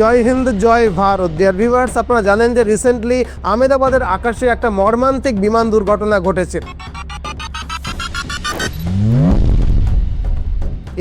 জয় হিন্দ, জয় Bharat. Dear viewers আপনারা জানেন যে রিসেন্টলি আহমেদাবাদের আকাশে একটা মর্মান্তিক বিমান দুর্ঘটনা ঘটেছে।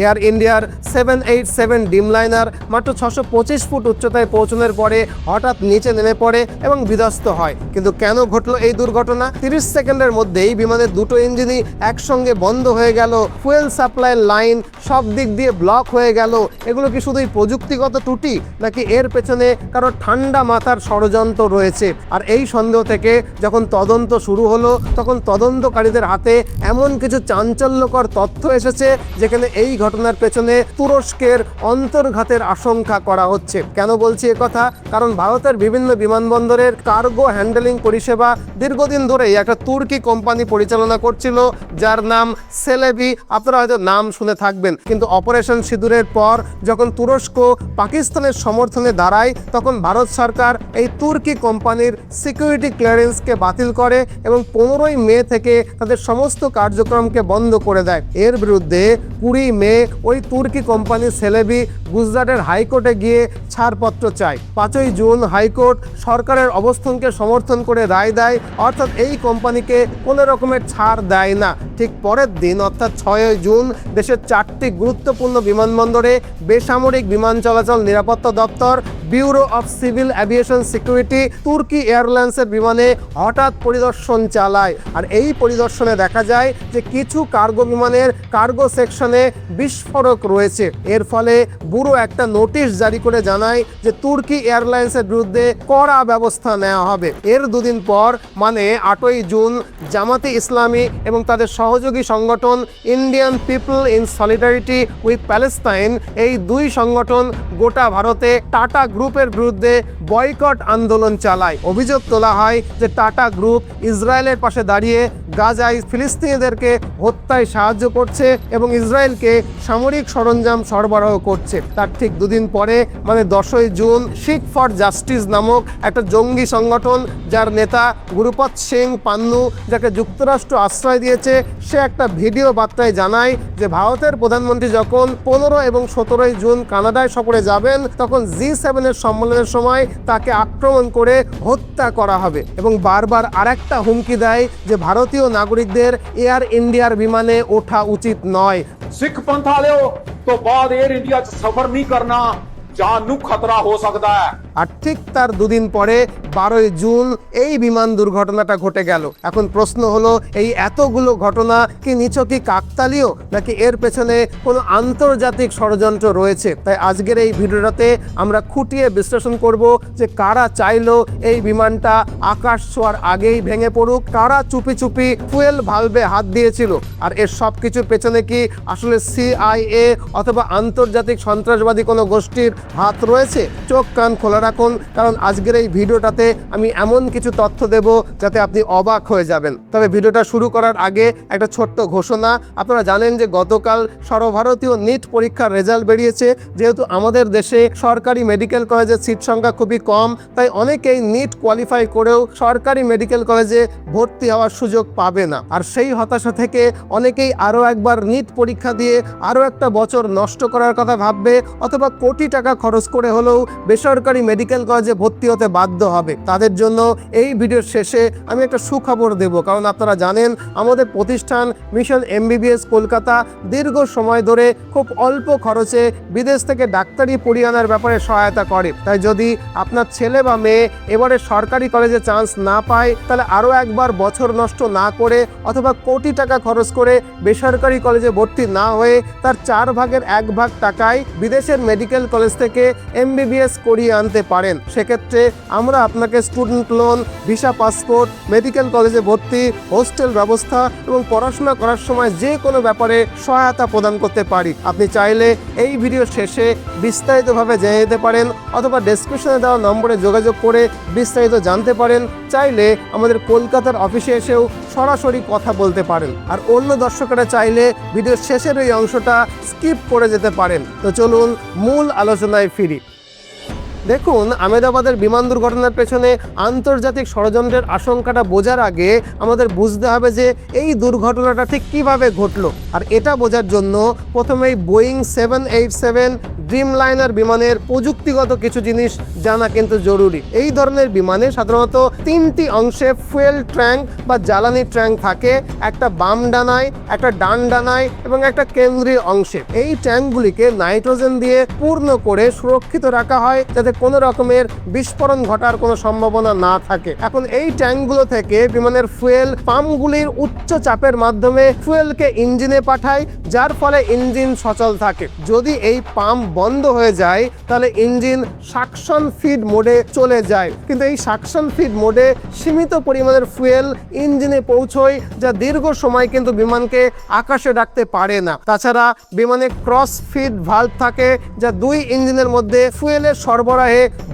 এয়ার ইন্ডিয়ার সেভেন এইট সেভেন ডিমলাইনার মাত্র ছশো পঁচিশ ফুট উচ্চতায় পৌঁছানোর পরে হঠাৎ নিচে নেমে পড়ে এবং বিধ্বস্ত হয়। কিন্তু কেন ঘটলো এই দুর্ঘটনা? তিরিশ সেকেন্ডের মধ্যেই বিমানের দুটো ইঞ্জিনই একসঙ্গে বন্ধ হয়ে গেল। ফুয়েল সাপ্লাই লাইন সব দিক দিয়ে ব্লক হয়ে গেল। এগুলো কি শুধুই প্রযুক্তিগত ত্রুটি, নাকি এর পেছনে কারও ঠান্ডা মাথার ষড়যন্ত্র রয়েছে? আর এই সন্দেহ থেকে যখন তদন্ত শুরু হলো, তখন তদন্তকারীদের হাতে এমন কিছু চাঞ্চল্যকর তথ্য এসেছে, যেখানে এই ঘটনার পেছনে তুরস্কের অন্তর্ঘাতের আশঙ্কা করা হচ্ছে। কেন বলছি কথা? কারণ ভারতের বিভিন্ন বিমানবন্দরের কার্গো হ্যান্ডেলিং পরিষেবা দীর্ঘদিন ধরেই একটা তুর্কি কোম্পানি পরিচালনা করছিল, যার নাম সেলেবি আপনারা হয়তো নাম শুনে থাকবেন। কিন্তু অপারেশন সিঁদুরের পর যখন তুরস্ক পাকিস্তানের সমর্থনে দাঁড়ায়, তখন ভারত সরকার এই তুর্কি কোম্পানির সিকিউরিটি ক্লিয়ারেন্সকে বাতিল করে এবং পনেরোই মে থেকে তাদের সমস্ত কার্যক্রমকে বন্ধ করে দেয়। এর বিরুদ্ধে কুড়ি মে ওই তুর্কি কোম্পানি সেলেবি গুজরাটের হাইকোর্টে গিয়ে ছাড়পত্র চায়। পাঁচই জুন হাইকোর্ট সরকারের অবস্থানকে সমর্থন করে রায় দেয়, অর্থাৎ এই কোম্পানিকে কোনো রকমের ছাড় দেয় না। ঠিক পরের দিন, অর্থাৎ ছয়ই জুন, দেশের চারটি গুরুত্বপূর্ণ বিমানবন্দরে বেসামরিক বিমান চলাচল নিরাপত্তা দপ্তর bureau of civil aviation security তুর্কি এয়ারলাইন্সের বিমানে হঠাৎ পরিদর্শন চালায়। আর এই পরিদর্শনে দেখা যায় যে কিছু কার্গো বিমানের কার্গো সেকশনে বিস্ফোরক রয়েছে। এর ফলে ব্যুরো একটা নোটিশ জারি করে জানায় যে তুর্কি এয়ারলাইন্সের বিরুদ্ধে কড়া ব্যবস্থা নেওয়া হবে। এর দুদিন পর মানে আটই জুন, জামাতে ইসলামী এবং তাদের সহযোগী সংগঠন Indian people in solidarity with Palestine এই দুই সংগঠন গোটা ভারতে টাটা গ্রুপের বিরুদ্ধে বয়কট আন্দোলন চালায়। অভিযোগ তোলা হয় যে টাটা গ্রুপ ইসরায়েলের পাশে দাঁড়িয়ে গাজায় ফিলিস্তিনিদেরকে হত্যায় সাহায্য করছে এবং ইসরায়েলকে সামরিক সরঞ্জাম সরবরাহ করছে। তার ঠিক দুদিন পরে মানে দশই জুন, শিখ ফর জাস্টিস নামক একটা জঙ্গি সংগঠন, যার নেতা গুরুপত সিং পান্নু, যাকে যুক্তরাষ্ট্র আশ্রয় দিয়েছে, সে একটা ভিডিও বার্তায় জানায় যে ভারতের প্রধানমন্ত্রী যখন পনেরো এবং সতেরোই জুন কানাডায় সফরে যাবেন, তখন জি সেভেনের সম্মেলনের সময় তাকে আক্রমণ করে হত্যা করা হবে এবং বারবার আরেকটা হুমকি দেয় যে ভারতীয় ভারতীয় নাগরিকদের এয়ার ইন্ডিয়ার বিমানে ওঠা উচিত নয়। শিখ পন্থা লেও তো বাদ এয়ার ইন্ডিয়া সফর নি করনা जान नु खतरा हो আর ঠিক তার দুদিন পরে, বারোই জুন, এই বিমান দুর্ঘটনাটা ঘটে গেল। এখন প্রশ্ন হলো, এই এতগুলো ঘটনা কি নিছকই কাকতালীয়, নাকি এর পেছনে কোনো আন্তর্জাতিক ষড়যন্ত্র রয়েছে? তাই আজকের এই ভিডিওটাতে আমরা খুঁটিয়ে বিশ্লেষণ করব যে কারা চাইলো এই বিমানটা আকাশ ছোঁয়ার আগেই ভেঙে পড়ুক, কারা চুপি চুপি ফুয়েল ভালবে হাত দিয়েছিল, আর এর সব কিছুর পেছনে কি আসলে সিআইএ অথবা আন্তর্জাতিক সন্ত্রাসবাদী কোনো গোষ্ঠীর হাত রয়েছে, চোখ, কান খোলা রাখুন, কারণ আজকের এই ভিডিওটাতে আমি এমন কিছু তথ্য দেব যাতে আপনি অবাক হয়ে যাবেন। তবে ভিডিওটা শুরু করার আগে একটা ছোট্ট ঘোষণা। আপনারা জানেন যে গতকাল সর্বভারতীয় নিট পরীক্ষার রেজাল্ট বেরিয়েছে। যেহেতু আমাদের দেশে সরকারি মেডিকেল কলেজের সিট সংখ্যা খুবই কম, তাই অনেকেই নিট কোয়ালিফাই করেও সরকারি মেডিকেল কলেজে ভর্তি হওয়ার সুযোগ পাবে না। আর সেই হতাশা থেকে অনেকেই আরও একবার নিট পরীক্ষা দিয়ে আরও একটা বছর নষ্ট করার কথা ভাববে, অথবা কোটি টাকা খরচ করে হলেও বেসরকারি মেডিকেল কলেজে ভর্তি হতে বাধ্য হবে। তাদের জন্য এই ভিডিওর শেষে আমি একটা সুখবর দেব। কারণ আপনারা জানেন, আমাদের প্রতিষ্ঠান মিশন এমবিবিএস কলকাতা দীর্ঘ সময় ধরে খুব অল্প খরচে বিদেশ থেকে ডাক্তারি পড়িয়ে আনার ব্যাপারে সহায়তা করে। তাই যদি আপনার ছেলে বা মেয়ে এবারে সরকারি কলেজে চান্স না পায়, তাহলে আরও একবার বছর নষ্ট না করে অথবা কোটি টাকা খরচ করে বেসরকারি কলেজে ভর্তি না হয়ে তার চার ভাগের এক ভাগ টাকায় বিদেশের মেডিকেল কলেজ থেকে এমবিবিএস করিয়ে আনতে পারেন। সেক্ষেত্রে আমরা আপনাকে student loan visa passport medical কলেজে ভর্তি হোস্টেল ব্যবস্থা এবং পড়াশোনা করার সময় যে কোনো ব্যাপারে সহায়তা প্রদান করতে পারি। আপনি চাইলে এই ভিডিও শেষে বিস্তারিতভাবে জেনে যেতে পারেন। অথবা ডেসক্রিপশনে দেওয়া নম্বরে যোগাযোগ করে বিস্তারিত জানতে পারেন। চাইলে আমাদের কলকাতার অফিসে এসেও সরাসরি কথা বলতে পারেন। আর অন্য দর্শকেরা চাইলে ভিডিওর শেষের এই অংশটা স্কিপ করে যেতে পারেন। তো চলুন মূল আলোচনায় ফিরি। দেখুন আমেদাবাদের বিমান দুর্ঘটনার পেছনে আন্তর্জাতিক ষড়যন্ত্রের আশঙ্কাটা বোঝার আগে আমাদের বুঝতে হবে যে এই দুর্ঘটনাটা ঠিক কীভাবে ঘটলো। আর এটা বোঝার জন্য প্রথমেই Boeing seven eight seven Dreamliner বিমানের প্রযুক্তিগত কিছু জিনিস জানা কিন্তু জরুরি। এই ধরনের বিমানে সাধারণত তিনটি অংশে ফুয়েল ট্র্যাঙ্ক বা জ্বালানি ট্র্যাঙ্ক থাকে, একটা বাম ডানায়, একটা ডান ডানায় এবং একটা কেন্দ্রীয় অংশে। এই ট্যাঙ্কগুলিকে নাইট্রোজেন দিয়ে পূর্ণ করে সুরক্ষিত রাখা হয় যাতে কোনো রকমের বিস্ফোরণ ঘটার কোনো সম্ভাবনা না থাকে। এখন এই ট্যাঙ্কগুলো থেকে বিমানের ফুয়েল পাম্পগুলির উচ্চ চাপের মাধ্যমে ফুয়েলকে ইঞ্জিনে পাঠায়, যার ফলে ইঞ্জিন সচল থাকে। যদি এই পাম্প বন্ধ হয়ে যায়, তাহলে ইঞ্জিন সাকশন ফিড মোডে চলে যায়। কিন্তু এই সাকশন ফিড মোডে সীমিত পরিমাণের ফুয়েল ইঞ্জিনে পৌঁছয়, যা দীর্ঘ সময় কিন্তু বিমানকে আকাশে ডাকতে পারে না। তাছাড়া বিমানে ক্রস ফিড ভাল্ব থাকে, যা দুই ইঞ্জিনের মধ্যে ফুয়েলের সরবরাহে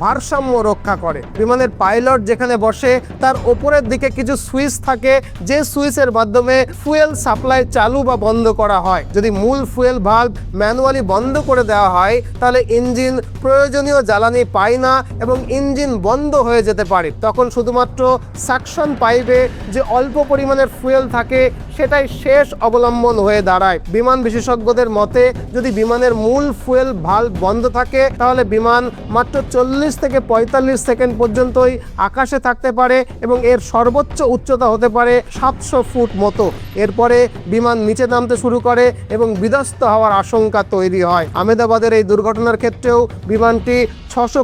ভারসাম্য রক্ষা করে। বিমানের পাইলট যেখানে বসে, তার ওপরের দিকে কিছু সুইচ থাকে, যে সুইচের মাধ্যমে ফুয়েল সাপ্লাই চালু বা বন্ধ করা হয়। যদি মূল ফুয়েল ভাল্ব ম্যানুয়ালি বন্ধ করে দেওয়া হয়, তাহলে ইঞ্জিন প্রয়োজনীয় জ্বালানি পায় না এবং ইঞ্জিন বন্ধ হয়ে যেতে পারে। তখন শুধুমাত্র সাকশন পাইপে যে অল্প পরিমাণের ফুয়েল থাকে, সেটাই শেষ অবলম্বন হয়ে দাঁড়ায়। বিমান বিশেষজ্ঞদের মতে, যদি বিমানের মূল ফুয়েল ভাল্ব বন্ধ থাকে, তাহলে বিমান মাত্র চল্লিশ থেকে পঁয়তাল্লিশ সেকেন্ড পর্যন্তই আকাশে থাকতে পারে এবং এর সর্বোচ্চ উচ্চতা হতে পারে সাতশো ফুট মতো। এরপরে বিমান নিচে নামতে শুরু করে এবং বিধ্বস্ত হওয়ার আশঙ্কা তৈরি হয়। আমেদাবাদের এই দুর্ঘটনার ক্ষেত্রেও বিমানটি ছশো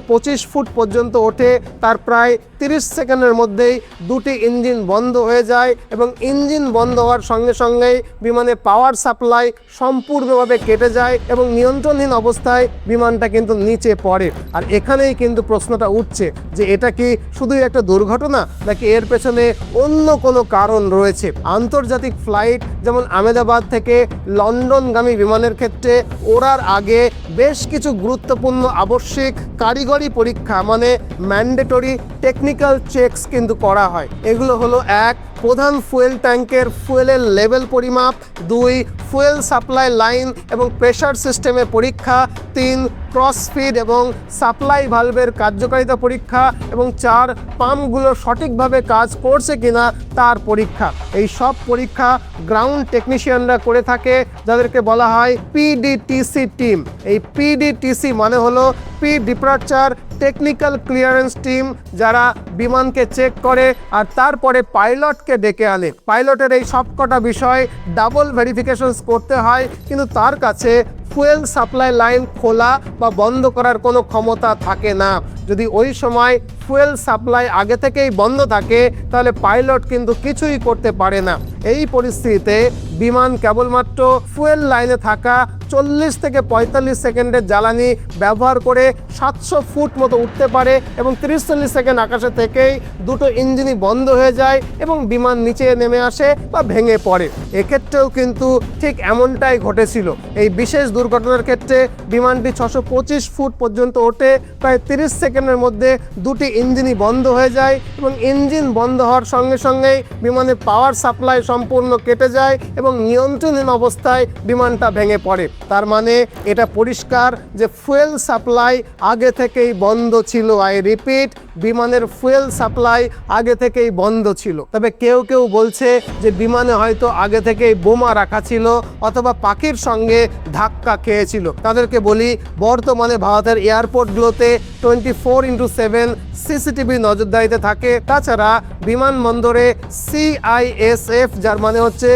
ফুট পর্যন্ত ওঠে। তার প্রায় তিরিশ সেকেন্ডের মধ্যেই দুটি ইঞ্জিন বন্ধ হয়ে যায় এবং ইঞ্জিন বন্ধ হওয়ার সঙ্গে সঙ্গেই বিমানে পাওয়ার সাপ্লাই সম্পূর্ণভাবে কেটে যায় এবং নিয়ন্ত্রণহীন অবস্থায় বিমানটা কিন্তু নিচে পড়ে। আর এখানেই কিন্তু প্রশ্নটা উঠছে যে এটা কি শুধুই একটা দুর্ঘটনা নাকি এর পেছনে অন্য কোনো কারণ রয়েছে? আন্তর্জাতিক ফ্লাইট যেমন আমেদাবাদ থেকে লন্ডনগামী বিমানের ক্ষেত্রে ওড়ার আগে বেশ কিছু গুরুত্বপূর্ণ আবশ্যিক কারিগরি পরীক্ষা মানে ম্যান্ডেটরি টেকনিক্যাল চেকস কিন্তু করা হয়। এগুলো হলো এক প্রধান ফুয়েল ট্যাঙ্কের ফুয়েলের লেভেল পরিমাপ, দুই, ফুয়েল সাপ্লাই লাইন এবং প্রেশার সিস্টেমে পরীক্ষা, তিন, ক্রস ফিড এবং সাপ্লাই ভালভের কার্যকারিতা পরীক্ষা এবং চার, পাম্পগুলো সঠিকভাবে কাজ করছে কিনা তার পরীক্ষা। এই সব পরীক্ষা গ্রাউন্ড টেকনিশিয়ানরা করে থাকে, যাদেরকে বলা হয় পিডিটিসি টিম। এই পিডিটিসি মানে হলো P departure technical clearance team যারা বিমানকে চেক করে আর তারপরে পাইলটকে ডেকে আনে। পাইলটের এই সবকটা বিষয় ডাবল ভেরিফিকেশনস করতে হয়, কিন্তু তার কাছে ফুয়েল সাপ্লাই লাইন খোলা বা বন্ধ করার কোনো ক্ষমতা থাকে না। যদি ওই সময় ফুয়েল সাপ্লাই আগে থেকেই বন্ধ থাকে, তাহলে পাইলট কিন্তু কিছুই করতে পারে না। এই পরিস্থিতিতে বিমান কেবলমাত্র ফুয়েল লাইনে থাকা চল্লিশ থেকে পঁয়তাল্লিশ সেকেন্ডের জ্বালানি ব্যবহার করে সাতশো ফুট মতো উঠতে পারে এবং তিরিশ চল্লিশ সেকেন্ড আকাশে থেকেই দুটো ইঞ্জিনই বন্ধ হয়ে যায় এবং বিমান নিচে নেমে আসে বা ভেঙে পড়ে। এক্ষেত্রেও কিন্তু ঠিক এমনটাই ঘটেছিল। এই বিশেষ দুর্ঘটনার ক্ষেত্রে বিমানটি ছশো পঁচিশ ফুট পর্যন্ত ওঠে, প্রায় তিরিশ সেকেন্ডের মধ্যে দুটি ইঞ্জিনই বন্ধ হয়ে যায় এবং ইঞ্জিন বন্ধ হওয়ার সঙ্গে সঙ্গেই বিমানের পাওয়ার সাপ্লাই সম্পূর্ণ কেটে যায় নিয়ন্ত্রণহীন অবস্থায় বিমানটা ভেঙে পড়ে। তার মানে এটা পরিষ্কার যে ফুয়েল সাপ্লাই আগে থেকেই বন্ধ ছিল। আই রিপিট বিমানের ফুয়েল সাপ্লাই আগে থেকেই বন্ধ ছিল। তবে কেউ কেউ বলছে যে বিমানে হয়তো আগে থেকেই বোমা রাখা ছিল অথবা পাখির সঙ্গে ধাক্কা খেয়েছিল। তাদেরকে বলি, বর্তমানে ভারতের এয়ারপোর্টগুলোতে twenty four into seven CCTV নজরদারিতে থাকে। তাছাড়া বিমানবন্দরে সিআইএসএফ যার মানে হচ্ছে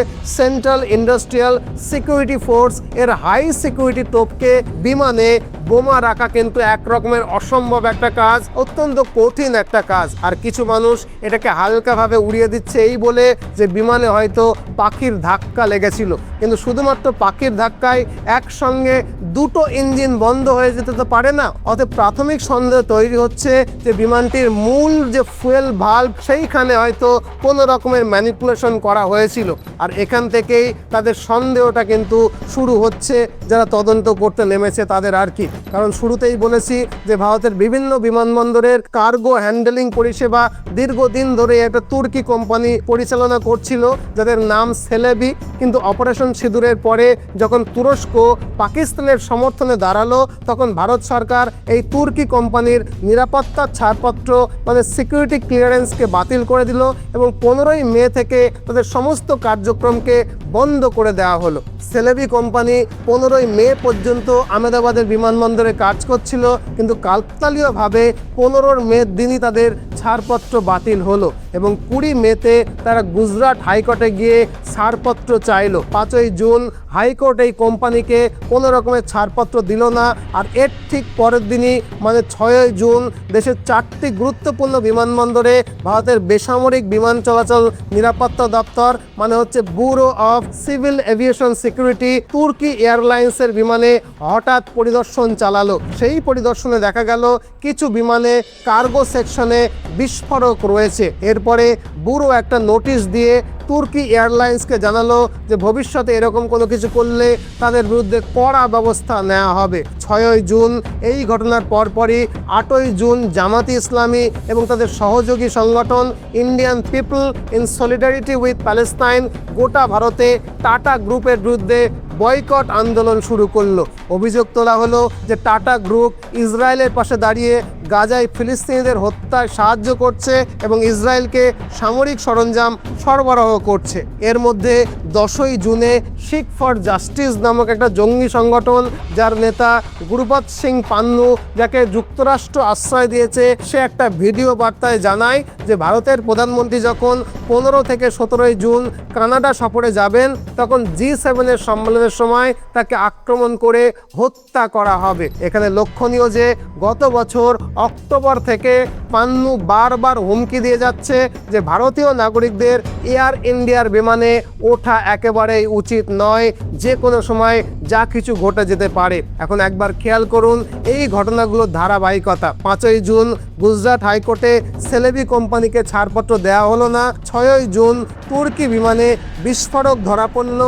সেন্ট্রাল ইন্ডাস্ট্রিয়াল সিকিউরিটি ফোর্স এর হাই সিকিউরিটি তোপকে বিমানে বোমা রাখা কিন্তু এক রকমের অসম্ভব একটা কাজ, অত্যন্ত কঠিন একটা কাজ। আর কিছু মানুষ এটাকে হালকাভাবে উড়িয়ে দিচ্ছে এই বলে যে বিমানে হয়তো পাখির ধাক্কা লেগেছিল। কিন্তু শুধুমাত্র পাখির ধাক্কায় একসঙ্গে দুটো ইঞ্জিন বন্ধ হয়ে যেতে তো পারে না। অতএব প্রাথমিক সন্দেহ তৈরি হচ্ছে যে বিমানটির মূল যে ফুয়েল ভাল্ব সেইখানে হয়তো কোনো রকমের ম্যানিপুলেশন করা হয়েছিল। আর এখান থেকেই তাদের সন্দেহটা কিন্তু শুরু হচ্ছে, যারা তদন্ত করতে নেমেছে তাদের আর কি। কারণ শুরুতেই বলেছি যে ভারতের বিভিন্ন বিমানবন্দরের কার্গো হ্যান্ডেলিং পরিষেবা দীর্ঘদিন ধরে একটা তুর্কি কোম্পানি পরিচালনা করছিল, যাদের নাম সেলেবি। কিন্তু অপারেশন সিঁদুরের পরে যখন তুরস্ক পাকিস্তানের সমর্থনে দাঁড়াল, তখন ভারত সরকার এই তুর্কি কোম্পানির নিরাপত্তার ছাড়পত্র মানে সিকিউরিটি ক্লিয়ারেন্সকে বাতিল করে দিল এবং পনেরোই মে থেকে তাদের সমস্ত কার্যক্রমকে বন্ধ করে দেওয়া হলো। সেলেবি কোম্পানি পনেরোই মে পর্যন্ত আহমেদাবাদের বিমানবন্দরে কাজ করছিল, কিন্তু কাকতালীয়ভাবে পনেরোর মে দিনই তাদের ছাড়পত্র বাতিল হলো এবং কুড়ি মেতে তারা গুজরাট হাইকোর্টে গিয়ে ছাড়পত্র চাইলো। পাঁচই জুন হাইকোর্ট এই কোম্পানিকে কোনো রকমের ছাড়পত্র দিল না। আর এর ঠিক পরের দিনই মানে ছয়ই জুন, দেশের চারটি গুরুত্বপূর্ণ বিমানবন্দরে ভারতের বেসামরিক বিমান চলাচল নিরাপত্তা দপ্তর মানে হচ্ছে bureau of civil aviation security, তুর্কি এয়ারলাইন্সের বিমানে হঠাৎ পরিদর্শন চালালো। সেই পরিদর্শনে দেখা গেল, কিছু বিমানে কার্গো সেকশনে বিস্ফোরক রয়েছে। এরপরে ব্যুরো একটা নোটিশ দিয়ে তুর্কি এয়ারলাইন্সকে জানালো যে ভবিষ্যতে এরকম কোনো কিছু করলে তাদের বিরুদ্ধে কড়া ব্যবস্থা নেওয়া হবে। ছয়ই জুন, এই ঘটনার পরপরই আটই জুন জামাতি ইসলামী এবং তাদের সহযোগী সংগঠন Indian people in solidarity with Palestine গোটা ভারতে টাটা গ্রুপের বিরুদ্ধে বয়কট আন্দোলন শুরু করল। অভিযোগ তোলা হলো যে টাটা গ্রুপ ইসরায়েলের পাশে দাঁড়িয়ে গাজায় ফিলিস্তিনিদের হত্যায় সাহায্য করছে এবং ইসরায়েলকে সামরিক সরঞ্জাম সরবরাহ করছে। এর মধ্যে দশই জুনে শিখ ফর জাস্টিস নামক একটা জঙ্গি সংগঠন, যার নেতা গুরুপত সিং পান্নু, যাকে যুক্তরাষ্ট্র আশ্রয় দিয়েছে, সে একটা ভিডিও বার্তায় জানায় যে ভারতের প্রধানমন্ত্রী যখন পনেরো থেকে সতেরোই জুন কানাডা সফরে যাবেন, তখন জি সেভেনের সম্মেলনের সময় তাকে আক্রমণ করে হত্যা করা হবে। এখানে লক্ষণীয় যে গত বছর অক্টোবর থেকে পান্নু বারবার হুমকি দিয়ে যাচ্ছে যে ভারতীয় নাগরিকদের এয়ার ইন্ডিয়ার বিমানে ওঠা একেবারেই উচিত নয়, যে কোনো সময় যা কিছু ঘটে যেতে পারে। এখন একবার খেয়াল করুন, এই ঘটনাগুলোর ধারাবাহিকতা। পাঁচই জুন গুজরাট হাইকোর্টে সেলেবি কোম্পানিকে ছাড়পত্র দেওয়া হলো না। ছয়ই জুন তুর্কি বিমানে বিস্ফোরক ধরা পড়ল।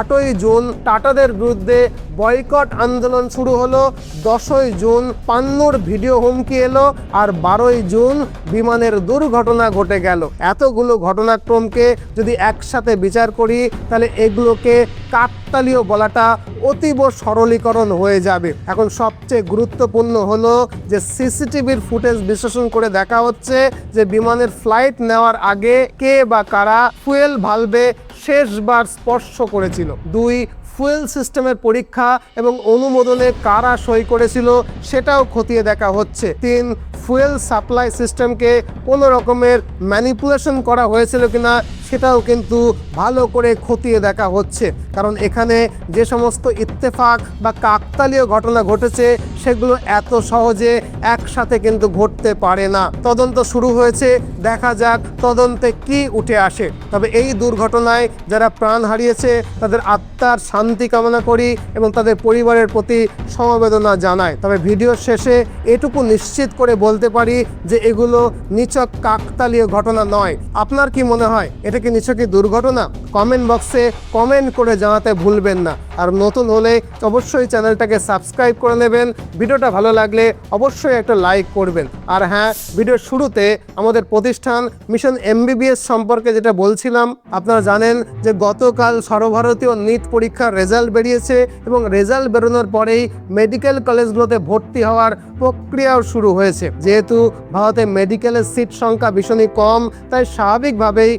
আটই জুন টাটাদের বিরুদ্ধে বয়কট আন্দোলন শুরু হলো। দশই জুন পান্নুর ভিডিও হুমকি এলো আর বারোই জুন বিমানের দুর্ঘটনা ঘটে গেল। এতগুলো ঘটনাক্রমকে যদি একসাথে বিচার করি, তাহলে এগুলোকে কাকতালীয় বলাটা অতীব সরলীকরণ হয়ে যাবে। এখন সবচেয়ে গুরুত্বপূর্ণ হলো যে সিসিটিভির ফুটেজ বিশ্লেষণ করে দেখা হচ্ছে যে বিমানের ফ্লাইট নেওয়ার আগে কে বা কারা ফুয়েল ভালভে শেষবার স্পর্শ করেছিল। দুই ফুয়েল সিস্টেমের পরীক্ষা এবং অনুমোদনে কারা সই করেছিল সেটাও খতিয়ে দেখা হচ্ছে। তিন ফুয়েল সাপ্লাই সিস্টেমকে কোনো রকমের ম্যানিপুলেশন করা হয়েছিল কিনা সেটাও কিন্তু ভালো করে খতিয়ে দেখা হচ্ছে। কারণ এখানে যে সমস্ত ইত্তেফাক বা কাকতালীয় ঘটনা ঘটেছে, সেগুলো এত সহজে একসাথে কিন্তু ঘটতে পারে না। তদন্ত শুরু হয়েছে, দেখা যাক তদন্তে কি উঠে আসে। তবে এই দুর্ঘটনায় যারা প্রাণ হারিয়েছে, তাদের আত্মার শান্তি কামনা করি এবং তাদের পরিবারের প্রতি সমবেদনা জানাই। তবে ভিডিওর শেষে এটুকু নিশ্চিত করে বলতে পারি যে এগুলো নিচক কাকতালীয় ঘটনা নয়। আপনার কি মনে হয়? এটা কি নিছকই দুর্ঘটনা কমেন্ট বক্সে কমেন্ট করে জানাতে ভুলবেন না। আর নতুন হলে অবশ্যই চ্যানেলটাকে সাবস্ক্রাইব করে নেবেন। ভিডিওটা ভালো লাগলে অবশ্যই একটা লাইক করবেন। আর হ্যাঁ ভিডিওর শুরুতে আমাদের প্রতিষ্ঠান মিশন এমবিবিএস সম্পর্কে যেটা বলছিলাম, আপনারা জানেন যে গতকাল সর্বভারতীয় নিট পরীক্ষার রেজাল্ট বেরিয়েছে এবং রেজাল্ট বেরোনোর পরেই মেডিকেল কলেজগুলোতে ভর্তি হওয়ার প্রক্রিয়াও শুরু হয়েছে। যেহেতু ভারতে মেডিকেলের সিট সংখ্যা ভীষণই কম, তাই স্বাভাবিকভাবেই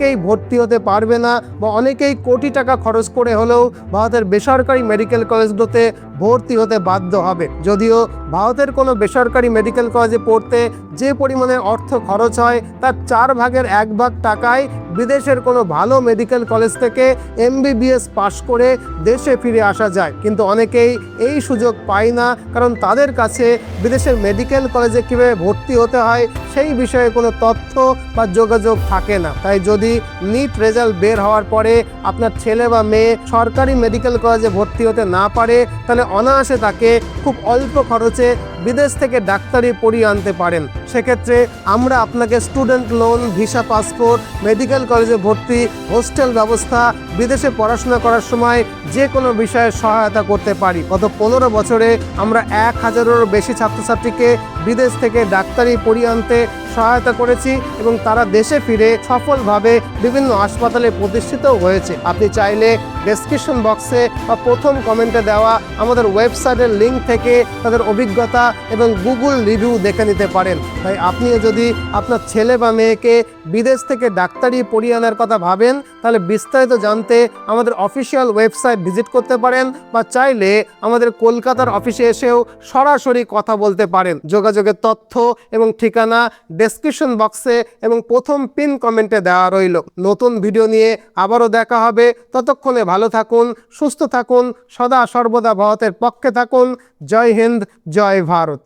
অনেকেই ভর্তি হতে পারবে না বা অনেকেই কোটি টাকা খরচ করে হলেও ভারতের বেসরকারি মেডিকেল কলেজগুলোতে ভর্তি হতে বাধ্য হবে। যদিও ভারতের কোনো বেসরকারি মেডিকেল কলেজে পড়তে যে পরিমাণে অর্থ খরচ হয়, তার চার ভাগের এক ভাগ টাকায় বিদেশের কোনো ভালো মেডিকেল কলেজ থেকে এমবিবিএস পাশ করে দেশে ফিরে আসা যায়। কিন্তু অনেকেই এই সুযোগ পায় না, কারণ তাদের কাছে বিদেশের মেডিকেল কলেজে কীভাবে ভর্তি হতে হয় সেই বিষয়ে কোনো তথ্য বা যোগাযোগ থাকে না। তাই যদি নিট রেজাল্ট বের হওয়ার পরে আপনার ছেলে বা মেয়ে সরকারি মেডিকেল কলেজে ভর্তি হতে না পারে, তাহলে অনায়াসে তাকে খুব অল্প খরচে বিদেশ থেকে ডাক্তারি পড়িয়ে আনতে পারেন। সেক্ষেত্রে আমরা আপনাকে student loan visa passport medical কলেজে ভর্তি হোস্টেল ব্যবস্থা, বিদেশে পড়াশোনা করার সময় যে কোনো বিষয়ে সহায়তা করতে পারি। গত পনেরো বছরে আমরা এক হাজারেরও বেশি ছাত্রছাত্রীকে বিদেশ থেকে ডাক্তারি পড়িয়ে আনতে সহায়তা করেছি এবং তারা দেশে ফিরে সফলভাবে বিভিন্ন হাসপাতালে প্রতিষ্ঠিত হয়েছে। আপনি চাইলে ডেসক্রিপশন বক্সে বা প্রথম কমেন্টে দেওয়া আমাদের ওয়েবসাইটের লিঙ্ক থেকে তাদের অভিজ্ঞতা এবং গুগল রিভিউ দেখে নিতে পারেন। তাই আপনিও যদি আপনার ছেলে বা মেয়েকে বিদেশ থেকে ডাক্তারি পড়িয়ে আনার কথা ভাবেন, তাহলে বিস্তারিত জানতে আমাদের অফিসিয়াল ওয়েবসাইট ভিজিট করতে পারেন বা চাইলে আমাদের কলকাতার অফিসে এসেও সরাসরি কথা বলতে পারেন। যোগাযোগের তথ্য এবং ঠিকানা ডেসক্রিপশন বক্সে এবং প্রথম পিন কমেন্টে দেওয়া রইল। নতুন ভিডিও নিয়ে আবারও দেখা হবে। ততক্ষণে ভালো থাকুন সুস্থ থাকুন সদা সর্বদা ভারতের পক্ষে থাকুন। জয় হিন্দ জয় ভারত।